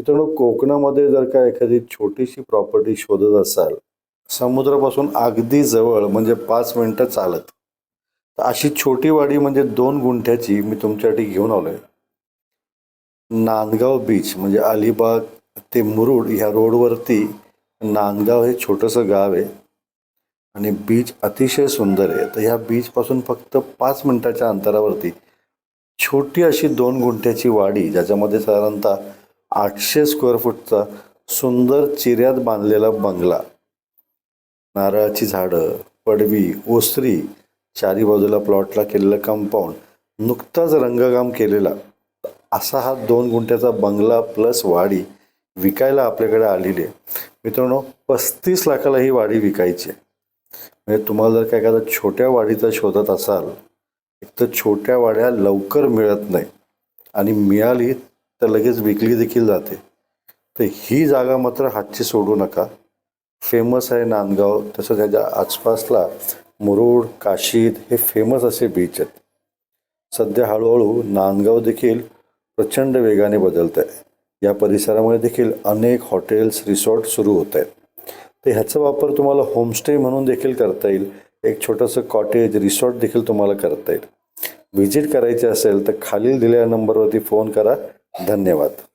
मित्रांनो कोकणामध्ये जर का एखादी छोटीशी प्रॉपर्टी शोधत असाल समुद्रापासून अगदी जवळ म्हणजे पाच मिनिटं चालत तर अशी छोटी वाडी म्हणजे दोन गुंठ्याची मी तुमच्यासाठी घेऊन आलोय. नांदगाव बीच म्हणजे अलिबाग ते मुरुड ह्या रोडवरती नांदगाव हे छोटंसं गाव आहे. आणि बीच अतिशय सुंदर आहे. तर ह्या बीचपासून फक्त पाच मिनिटाच्या अंतरावरती छोटी अशी दोन गुंठ्याची वाडी ज्याच्यामध्ये साधारणतः आठशे स्क्वेअर फूटचा सुंदर चिऱ्यात बांधलेला बंगला. नारळाची झाडं पडवी ओसरी चारी बाजूला प्लॉटला केलेलं कंपाऊंड नुकताच रंगकाम केलेला. असा हा दोन गुंठ्याचा बंगला प्लस वाडी विकायला आपल्याकडे आलेली आहे. मित्रांनो पस्तीस लाखाला ही वाडी विकायची आहे. म्हणजे तुम्हाला जर काय एखादा छोट्या वाडीचा शोधत असाल एक तर छोट्या वाड्या लवकर मिळत नाही. आणि मिळाली तर लगेच विकली देखील जाते. तर ही जागा मात्र हातची सोडू नका. फेमस आहे नांदगाव तसंच ह्याच्या आसपासला मुरुड काशीद हे फेमस असे बीच आहेत. सध्या हळूहळू नांदगाव देखील प्रचंड वेगाने बदलत आहे या परिसरामध्ये देखील अनेक हॉटेल्स रिसॉर्ट सुरू होत आहेत तर ह्याचा वापर तुम्हाला होमस्टे म्हणून देखील करता येईल. एक छोटंसं कॉटेज रिसॉर्ट देखील तुम्हाला करता येईल. व्हिजिट करायचे असेल तर खालील दिलेल्या नंबरवरती फोन करा. धन्यवाद.